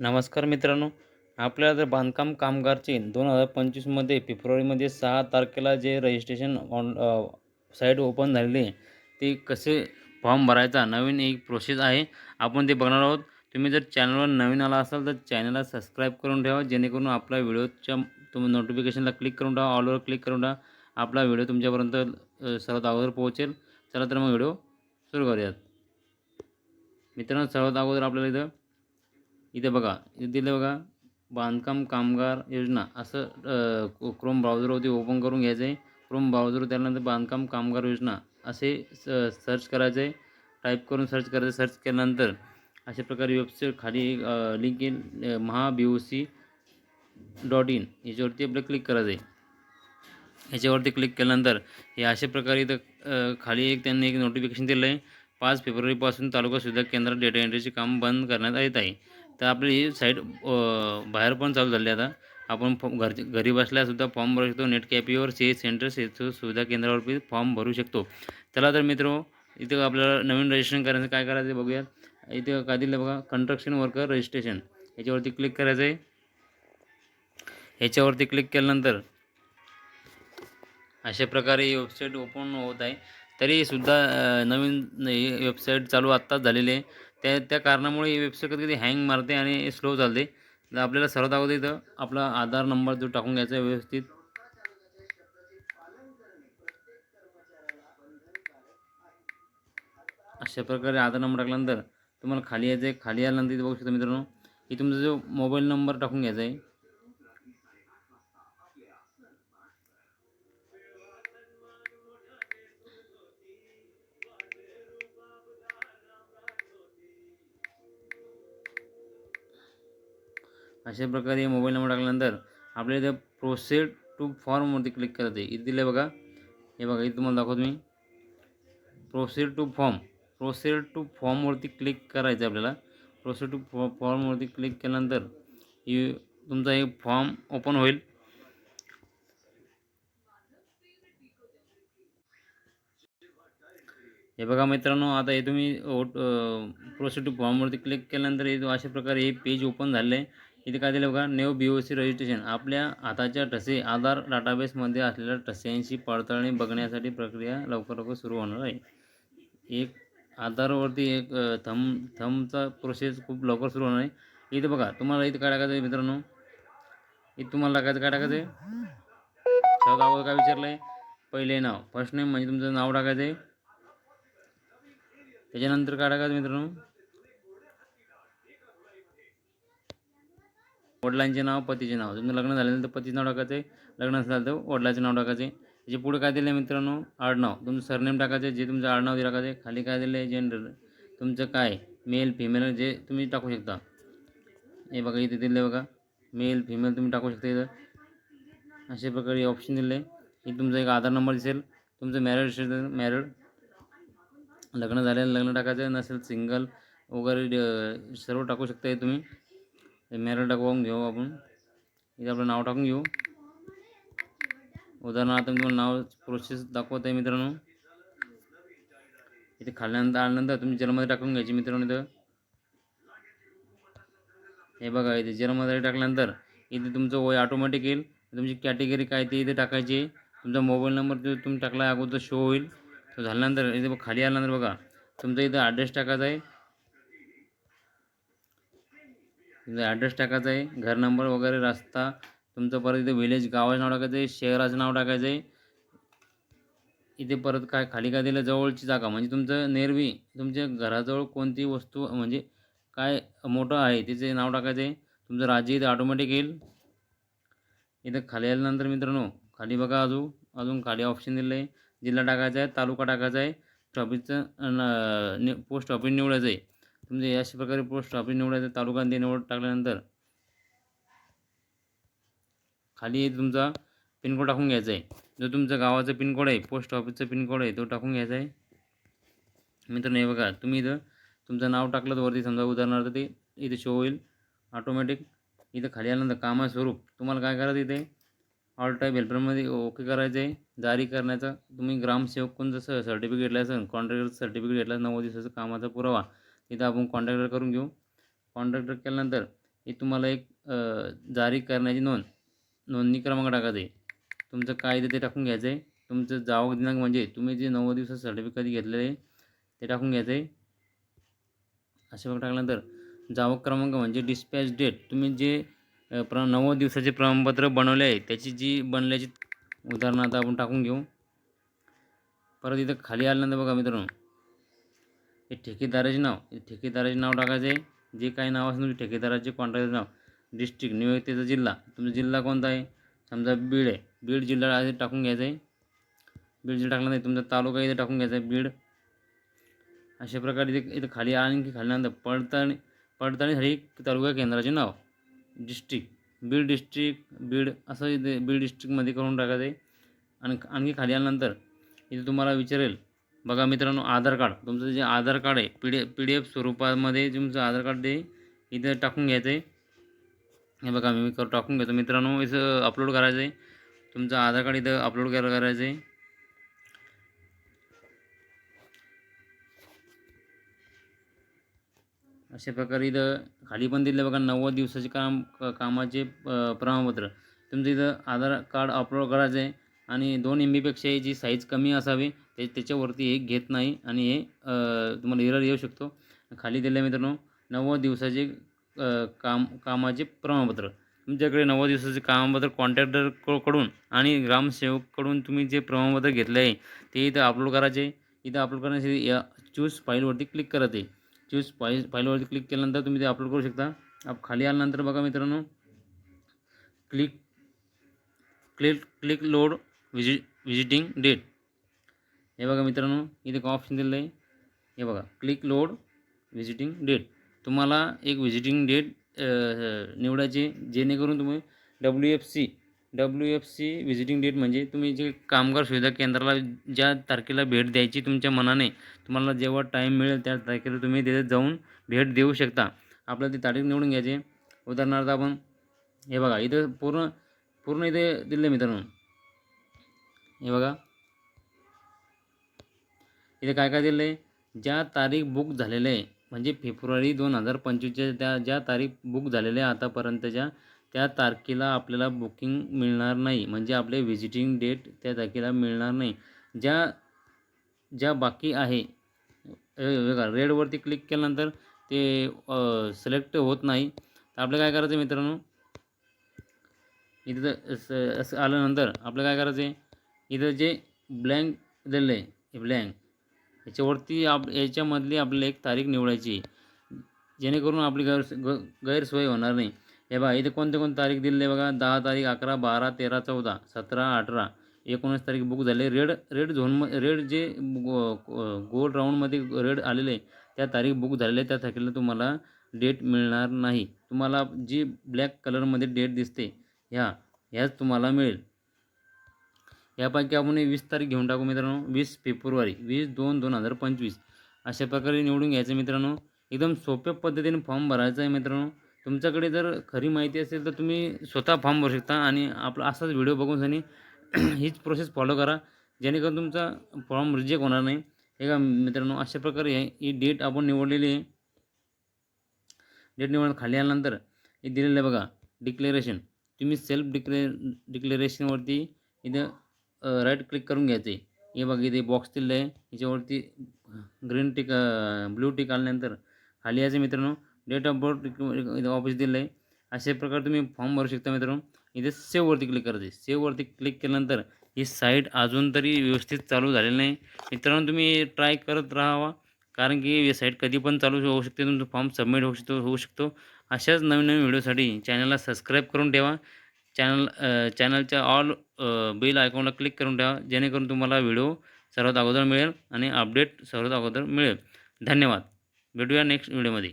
नमस्कार मित्रांनो. आपल्याला जर बांधकाम कामगारचे दोन हजार पंचवीसमध्ये फेब्रुवारीमध्ये सहा तारखेला जे रजिस्ट्रेशन ऑन साईट ओपन झालेली आहे ते कसे फॉर्म भरायचा नवीन एक प्रोसेस आहे आपण ते बघणार आहोत. तुम्ही जर चॅनलवर नवीन आला असाल तर चॅनलला सबस्क्राईब करून ठेवा जेणेकरून आपल्या व्हिडिओच्या तुम्ही नोटिफिकेशनला क्लिक करून ठेवा ऑलवर क्लिक करून ठेवा आपला व्हिडिओ तुमच्यापर्यंत सर्वात अगोदर पोहोचेल. चला तर मग व्हिडिओ सुरू करूयात. मित्रांनो सर्वात अगोदर आपल्याला इथं इथे बघा इथे दिलं बघा बांधकाम कामगार योजना. असं क्रोम ब्राउझरवरती ओपन करून घ्यायचं आहे क्रोम ब्राउझर त्यानंतर बांधकाम कामगार योजना. असे स सर्च करायचं आहे टाईप करून सर्च करायचं सर्च केल्यानंतर अशा प्रकारे वेबसाईट खाली लिंक येईल. Maha B O C dot in याच्यावरती आपलं क्लिक करायचं आहे याच्यावरती क्लिक केल्यानंतर हे अशा प्रकारे इथं खाली एक त्यांनी एक नोटिफिकेशन दिलं आहे पाच फेब्रुवारीपासून तालुका सुविधा केंद्रात डेटा एंट्रीचे काम बंद करण्यात येत आहे. तर आपली ही साईट बाहेर पण चालू झाली आता. आपण फॉर्म घर घरी बसल्यासुद्धा फॉर्म भरू शकतो. नेट कॅपीवर सी एस सेंटर सेतू सुविधा केंद्रावर फॉर्म भरू शकतो. चला तर मित्र इथं आपल्याला नवीन रजिस्ट्रेशन करायचं काय करायचं आहे बघूया इथं काय दिलं बघा कन्स्ट्रक्शन वर्कर रजिस्ट्रेशन याच्यावरती क्लिक करायचं आहे ह्याच्यावरती क्लिक केल्यानंतर अशा प्रकारे ही वेबसाईट ओपन होत आहे. तरीसुद्धा नवीन ही वेबसाईट चालू आत्ताच झालेली आहे. त्या त्या कारणामुळे ही वेबसाईट कधी कधी हँग मारते आणि स्लो चालते. तर आपल्याला सर्वात अगोदर इथं आपला आधार नंबर जो टाकून घ्यायचा आहे व्यवस्थित. अशा प्रकारे आधार नंबर टाकल्यानंतर तुम्हाला खाली यायचं आहे खाली आल्यानंतर इथे बघू शकता मित्रांनो की तुमचा जो मोबाईल नंबर टाकून घ्यायचा आहे अशा प्रकारे मोबाईल नंबर टाकल्यानंतर आपल्याला इथं प्रोसेड टू फॉर्मवरती क्लिक करत आहे. इथे दिलं आहे बघा. हे बघा इथं तुम्हाला दाखवतो मी. Proceed to form proceed to फॉर्मवरती click करायचं आहे आपल्याला. प्रोसेड टू फॉ फॉर्मवरती क्लिक केल्यानंतर ही तुमचा एक फॉर्म ओपन होईल. हे बघा मित्रांनो आता हे तुम्ही ओट प्रोसेड टू फॉर्मवरती क्लिक केल्यानंतर हे अशा प्रकारे हे पेज ओपन झाले आहे. इथे काय दिलं बघा नेव बी ओ सी रजिस्ट्रेशन आपल्या हाताच्या ठसे आधार डाटाबेसमध्ये असलेल्या ठस्यांची पडताळणी बघण्यासाठी प्रक्रिया लवकर लवकर सुरू होणार आहे. एक आधारवरती एक थम थमचा प्रोसेस खूप लवकर सुरू होणार आहे. इथे बघा तुम्हाला इथं काय टाकायचं आहे मित्रांनो? इथं तुम्हाला टाकायचं काय टाकायचं आहे? सगळं अगोदर काय विचारलं आहे पहिले नाव. फर्स्ट नेम म्हणजे तुमचं नाव टाकायचं आहे. त्याच्यानंतर काय टाकायचं मित्रांनो? वडिलांचे नाव पतीचे नाव. तुमचं लग्न झालेलं तर पतीचं नाव टाकायचं आहे. लग्न झालं तर वडिलांचे नाव टाकायचं आहे. त्याच्या पुढे काय दिलं आहे मित्रांनो? आडनाव. तुमचं सरनेम टाकायचं आहे. जे तुमचं आडनाव ते टाकायचं आहे. खाली काय दिलं आहे जेंडर तुमचं काय? मेल फिमेल जे तुम्ही टाकू शकता. हे बघा इथे दिलं आहे बघा. मेल फिमेल तुम्ही टाकू शकता इथं. अशा प्रकारे ऑप्शन दिले आहे इथे तुमचा एक आधार नंबर दिसेल. तुमचं मॅरिड असेल तर मॅरिड लग्न झालेलं लग्न टाकायचं नसेल सिंगल वगैरे सर्व टाकू शकता तुम्ही. मॅरिड टाकून घेऊ आपण इथे आपलं नाव टाकून घेऊ उदाहरणार्थ मी तुम्हाला नाव प्रोसेस दाखवत आहे मित्रांनो इथे खाल्ल्यानंतर आल्यानंतर तुम्ही जलमध्ये टाकून घ्यायची मित्रांनो इथं हे बघा इथे जलमध्ये टाकल्यानंतर इथे तुमचं वय ऑटोमॅटिक येईल तुमची कॅटेगरी काय ते इथे टाकायची तुमचा मोबाईल नंबर जो तुम्ही टाकला अगोदर शो होईल तो झाल्यानंतर इथे बघ खाली आल्यानंतर बघा तुमचा इथं ॲड्रेस टाकायचा आहे तुमचा ॲड्रेस टाकायचा आहे. घर नंबर वगैरे रस्ता तुमचं परत इथे विलेज गावाचं नाव टाकायचं आहे शहराचं नाव टाकायचं आहे. इथे परत काय खाली काय दिलं जवळची जागा म्हणजे तुमचं नेरवी तुमच्या घराजवळ कोणती वस्तू म्हणजे काय मोठं आहे तिचे नाव टाकायचं आहे. तुमचं राज्य इथे ऑटोमॅटिक येईल. इथं खाली आल्यानंतर मित्रांनो खाली बघा अजून अजून खाली ऑप्शन दिलं आहे जिल्हा टाकायचा आहे तालुका टाकायचा आहे. ऑफिसचं पोस्ट ऑफिस निवडायचं आहे. तुमचे अशा प्रकारे पोस्ट ऑफिस निवडायचं तालुका ते निवड टाकल्यानंतर खाली तुमचा पिनकोड टाकून घ्यायचा आहे. जो तुमचा गावाचा पिनकोड आहे पोस्ट ऑफिसचा पिनकोड आहे तो टाकून घ्यायचा आहे. मित्रांनो हे बघा तुम्ही इथं तुमचं नाव टाकलं तर वरती समजा उदाहरणार्थ ते इथे शो होईल. ऑटोमॅटिक इथं खाली आल्यानंतर कामा स्वरूप. तुम्हाला काय करायचं इथे? ऑल टाईप हेल्परमध्ये ओके करायचं आहे. जारी करण्याचा तुम्ही ग्रामसेवक कोण जसं सर्टिफिकेट घेतलं असेल कॉन्ट्रॅक्टर सर्टिफिकेट घेतलं नव्वद दिवसाचं कामाचा पुरावा. तिथं आपण कॉन्ट्रॅक्टर करून घेऊ. कॉन्ट्रॅक्टर केल्यानंतर हे तुम्हाला एक जारी करण्याची नोंद नोंदणी क्रमांक टाकायचा आहे तुमचं काय ते टाकून घ्यायचं आहे तुमचं जावक दिनांक म्हणजे तुम्ही जे नव्वद दिवसाचं सर्टिफिकेट घेतलेलं आहे ते टाकून घ्यायचं आहे असे बघ टाकल्यानंतर जावक क्रमांक म्हणजे डिस्पॅच डेट तुम्ही जे प्र नव्वद दिवसाचे प्रमाणपत्र बनवले आहे त्याची जी बनल्याची उदाहरणार्थ आपण टाकून घेऊ. परत इथं खाली आल्यानंतर बघा मित्रांनो हे ठेकेदाराचे नाव हे ठेकेदाराचे नाव टाकायचे. आहे जे काही नाव असेल तुमचे ठेकेदाराचे कॉन्ट्रॅक्टचं नाव डिस्ट्रिक्ट नियुक्तीचा जिल्हा. तुमचा जिल्हा कोणता आहे? समजा बीड आहे. बीड जिल्हा टाकून घ्यायचा आहे बीड जिल्हा टाकल्यानंतर तुमचा तालुका इथे टाकून घ्यायचा आहे बीड. अशा प्रकारे इथे इथं खाली आणखी खाल्यानंतर पडताळणी पडताळणीसाठी तालुका केंद्राचे नाव. डिस्ट्रिक्ट बीड डिस्ट्रिक्ट बीड असं इथे बीड डिस्ट्रिक्टमध्ये करून टाकायचं आहे आणि आणखी खाली आल्यानंतर इथे तुम्हाला विचारेल बघा मित्रांनो आधार कार्ड. तुमचं जे आधार कार्ड आहे P D P D F स्वरूपामध्ये तुमचं आधार कार्ड ते इथं टाकून घ्यायचं आहे. हे बघा मी कर टाकून घेतो. मित्रांनो इथं अपलोड करायचं आहे. तुमचं आधार कार्ड इथं अपलोड कर करायचं आहे. अशा प्रकारे इथं खाली पण दिलं बघा नव्वद दिवसाचे काम कामाचे प्रमाणपत्र. तुमचं इथं आधार कार्ड अपलोड करायचं आहे. आणि दोन एम बीपेक्षा जी साईज कमी असावी. ते त्याच्यावरती हे घेत नाही आणि हे तुम्हाला एरर येऊ शकतो. खाली दिलं मित्रांनो नव्वद दिवसाचे काम कामाचे प्रमाणपत्र. तुमच्याकडे नव्वद दिवसाचे कामपत्र कॉन्ट्रॅक्टरकडून कडून आणि ग्रामसेवककडून तुम्ही जे प्रमाणपत्र घेतलं आहे ते इथं अपलोड करायचे. इथं अपलोड करण्यासाठी या चूज फाईलवरती क्लिक करायचे. चूज फाईल फाईलवरती क्लिक केल्यानंतर तुम्ही ते अपलोड करू शकता. आप खाली आल्यानंतर बघा मित्रांनो click click click load visi visiting date हे बघा मित्रांनो इथे एक ऑप्शन दिलं आहे? हे बघा क्लिक लोड व्हिजिटिंग डेट तुम्हाला एक व्हिजिटिंग डेट निवडायची जेणेकरून तुम्ही W F C W F C visiting date म्हणजे तुम्ही जे कामगार सुविधा केंद्राला ज्या तारखेला भेट द्यायची तुमच्या मनाने तुम्हाला जेव्हा टाईम मिळेल त्या तारखेला तुम्ही तिथे जाऊन भेट देऊ शकता. आपल्याला ती तारीख निवडून घ्यायची उदाहरणार्थ आपण हे बघा इथं पूर्ण पूर्ण इथे दिले मित्रांनो. हे बघा इथे काय काय दिलं आहे ज्या तारीख बुक झालेल्या आहे म्हणजे फेब्रुवारी दोन हजार पंचवीसच्या त्या ज्या तारीख बुक झालेल्या आहे आतापर्यंतच्या त्या तारखेला आपल्याला बुकिंग मिळणार नाही. म्हणजे आपले व्हिजिटिंग डेट त्या तारखेला मिळणार नाही. ज्या ज्या बाकी आहे बघा रेडवरती क्लिक केल्यानंतर ते सिलेक्ट होत नाही. तर आपलं काय करायचं मित्रांनो? इथं असं असं आल्यानंतर आपलं काय करायचं आहे? इथं जे ब्लँक दिलं आहे हे ब्लँक याच्यावरती आप याच्यामधली आपल्याला एक तारीख निवडायची जेणेकरून आपली गैर ग गैरसोय होणार नाही. हे बघा इथे कोणते कोणते तारीख दिलेली आहे बघा? दहा तारीख अकरा बारा तेरा चौदा सतरा अठरा एकोणीस तारीख बुक झाले रेड रेड झोन रेड जे गो गोल राऊंडमध्ये रेड आलेले आहे त्या तारीख बुक झालेल्या त्या तारखेला तुम्हाला डेट मिळणार नाही. तुम्हाला जी ब्लॅक कलरमध्ये डेट दिसते ह्या ह्याच तुम्हाला मिळेल. यापैकी आपण वीस तारीख घेऊन टाकू मित्रांनो. वीस फेब्रुवारी वीस दोन दोन हजार पंचवीस. अशा प्रकारे निवडून घ्यायचं मित्रांनो. एकदम सोप्या पद्धतीने फॉर्म भरायचा आहे मित्रांनो. तुमच्याकडे जर खरी माहिती असेल तर तुम्ही स्वतः फॉर्म भरू शकता आणि आपला असाच व्हिडिओ बघून आणि हीच प्रोसेस फॉलो करा. जेणेकरून तुमचा फॉर्म रिजेक्ट होणार नाही. हे का मित्रांनो अशा प्रकारे आहे ही डेट आपण निवडलेली आहे. डेट निवड खाली आल्यानंतर हे दिलेलं आहे बघा डिक्लेरेशन तुम्ही सेल्फ डिक्ले डिक्लेरेशनवरती इथं राईट क्लिक करून घ्यायचं. आहे हे बघा इथे बॉक्स दिलं आहे. याच्यावरती ग्रीन टिक ब्लू टिक आल्यानंतर खाली यायचं मित्रांनो. डेट ऑफ बर्थ इथे ऑफिस दिलं आहे. अशा प्रकारे तुम्ही फॉर्म भरू शकता मित्रांनो. इथे सेववरती क्लिक करायचे. सेववरती क्लिक केल्यानंतर ही साईट अजून तरी व्यवस्थित चालू झालेली नाही. मित्रांनो तुम्ही ट्राय करत राहावा. कारण की ही साईट कधी पण चालू होऊ शकते. तुमचा फॉर्म सबमिट होऊ शकतो होऊ शकतो. अशाच नवीन नवीन व्हिडिओसाठी चॅनलला सबस्क्राईब करून ठेवा. चॅनल चॅनलच्या ऑल बेल आयकॉनला क्लिक करून ठेवा जेणेकरून तुम्हाला व्हिडिओ सर्वात अगोदर मिळेल आणि अपडेट सर्वात अगोदर मिळेल. धन्यवाद. भेटूया नेक्स्ट व्हिडिओमध्ये.